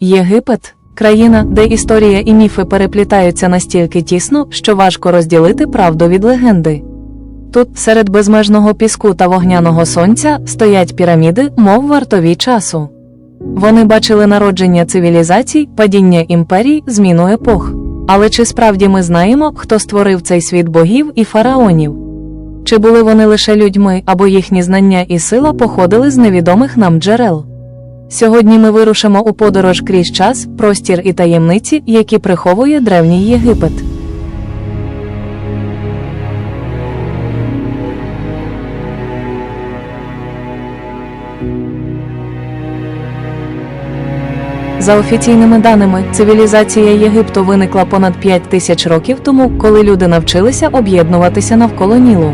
Єгипет країна, де історія і міфи переплітаються настільки тісно, що важко розділити правду від легенди. Тут, серед безмежного піску та вогняного сонця, стоять піраміди, мов вартові часу. Вони бачили народження цивілізацій, падіння імперій, зміну епох. Але чи справді ми знаємо, хто створив цей світ богів і фараонів? Чи були вони лише людьми, або їхні знання і сила походили з невідомих нам джерел? Сьогодні ми вирушимо у подорож крізь час, простір і таємниці, які приховує древній Єгипет. За офіційними даними, цивілізація Єгипту виникла понад 5 тисяч років тому, коли люди навчилися об'єднуватися навколо Нілу.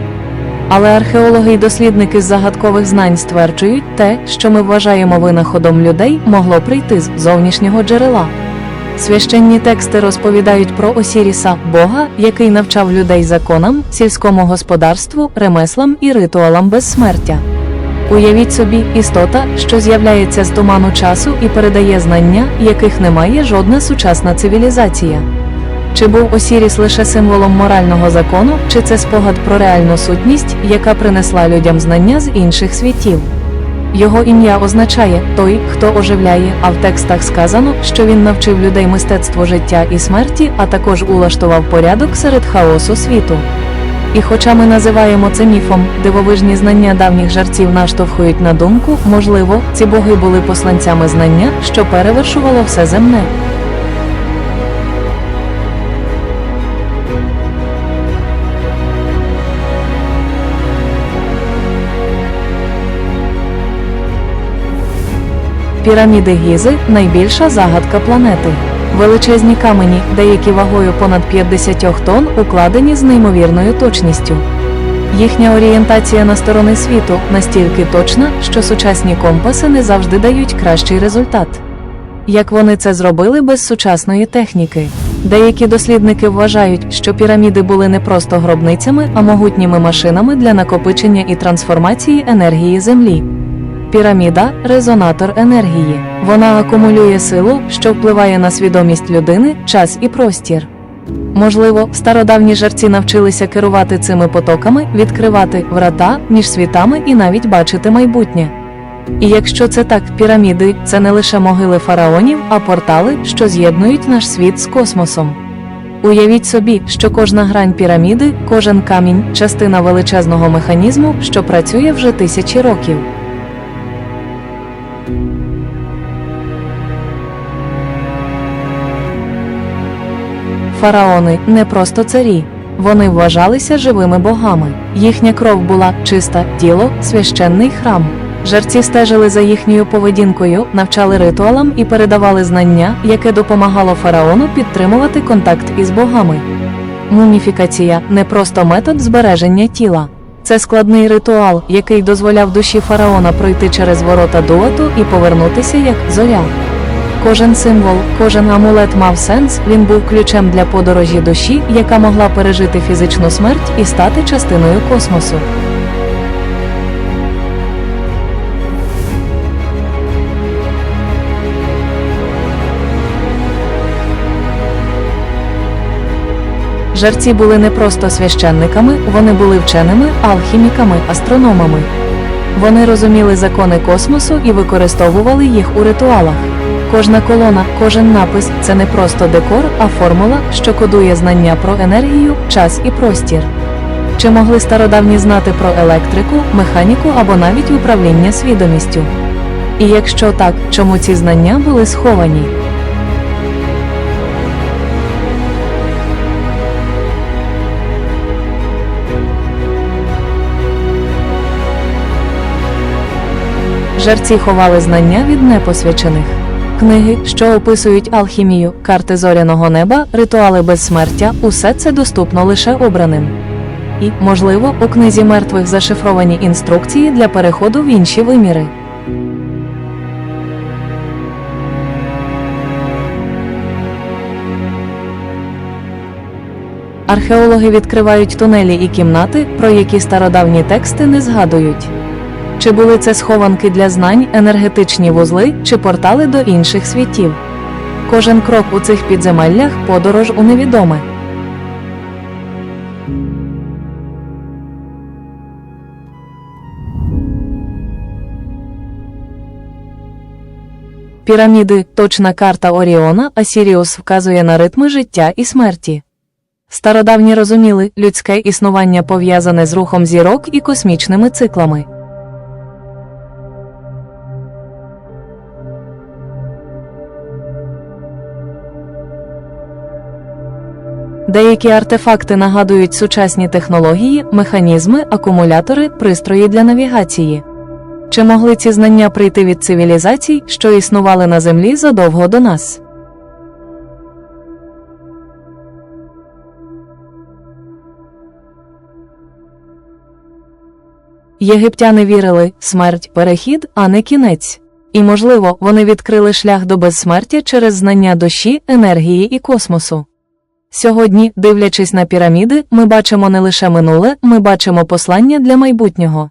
Але археологи й дослідники з загадкових знань стверджують, те, що ми вважаємо винаходом людей, могло прийти з зовнішнього джерела. Священні тексти розповідають про Осіріса, Бога, який навчав людей законам, сільському господарству, ремеслам і ритуалам безсмертя. Уявіть собі, істота, що з'являється з туману часу і передає знання, яких немає жодна сучасна цивілізація. Чи був Осіріс лише символом морального закону, чи це спогад про реальну сутність, яка принесла людям знання з інших світів? Його ім'я означає той, хто оживляє, а в текстах сказано, що він навчив людей мистецтву життя і смерті, а також улаштував порядок серед хаосу світу. І хоча ми називаємо це міфом, дивовижні знання давніх жарців наштовхують на думку, можливо, ці боги були посланцями знання, що перевершувало все земне. Піраміди Гізи найбільша загадка планети. Величезні камені, деякі вагою понад 50 тонн, укладені з неймовірною точністю. Їхня орієнтація на сторони світу настільки точна, що сучасні компаси не завжди дають кращий результат. Як вони це зробили без сучасної техніки? Деякі дослідники вважають, що піраміди були не просто гробницями, а могутніми машинами для накопичення і трансформації енергії Землі. Піраміда резонатор енергії. Вона акумулює силу, що впливає на свідомість людини, час і простір. Можливо, стародавні жерці навчилися керувати цими потоками, відкривати врата між світами і навіть бачити майбутнє. І якщо це так, піраміди це не лише могили фараонів, а портали, що з'єднують наш світ з космосом. Уявіть собі, що кожна грань піраміди, кожен камінь частина величезного механізму, що працює вже тисячі років. Фараони не просто царі. Вони вважалися живими богами. Їхня кров була чиста, тіло, священний храм. Жерці стежили за їхньою поведінкою, навчали ритуалам і передавали знання, яке допомагало фараону підтримувати контакт із богами. Муміфікація не просто метод збереження тіла. Це складний ритуал, який дозволяв душі фараона пройти через ворота дуату і повернутися як зоря. Кожен символ, кожен амулет мав сенс, він був ключем для подорожі душі, яка могла пережити фізичну смерть і стати частиною космосу. Жерці були не просто священниками, вони були вченими, алхіміками, астрономами. Вони розуміли закони космосу і використовували їх у ритуалах. Кожна колона, кожен напис це не просто декор, а формула, що кодує знання про енергію, час і простір. Чи могли стародавні знати про електрику, механіку або навіть управління свідомістю? І якщо так, чому ці знання були сховані? Жерці ховали знання від непосвячених. Книги, що описують алхімію, карти зоряного неба, ритуали безсмертя усе це доступно лише обраним. І, можливо, у книзі мертвих зашифровані інструкції для переходу в інші виміри. Археологи відкривають тунелі і кімнати, про які стародавні тексти не згадують. Чи були це схованки для знань, енергетичні вузли чи портали до інших світів? Кожен крок у цих підземеллях подорож у невідоме. Піраміди точна карта Оріона, а Сіріус вказує на ритми життя і смерті. Стародавні розуміли, людське існування пов'язане з рухом зірок і космічними циклами. Деякі артефакти нагадують сучасні технології, механізми, акумулятори, пристрої для навігації. Чи могли ці знання прийти від цивілізацій, що існували на Землі задовго до нас? Єгиптяни вірили, смерть перехід, а не кінець. І, можливо, вони відкрили шлях до безсмертя через знання душі, енергії і космосу. Сьогодні, дивлячись на піраміди, ми бачимо не лише минуле, ми бачимо послання для майбутнього.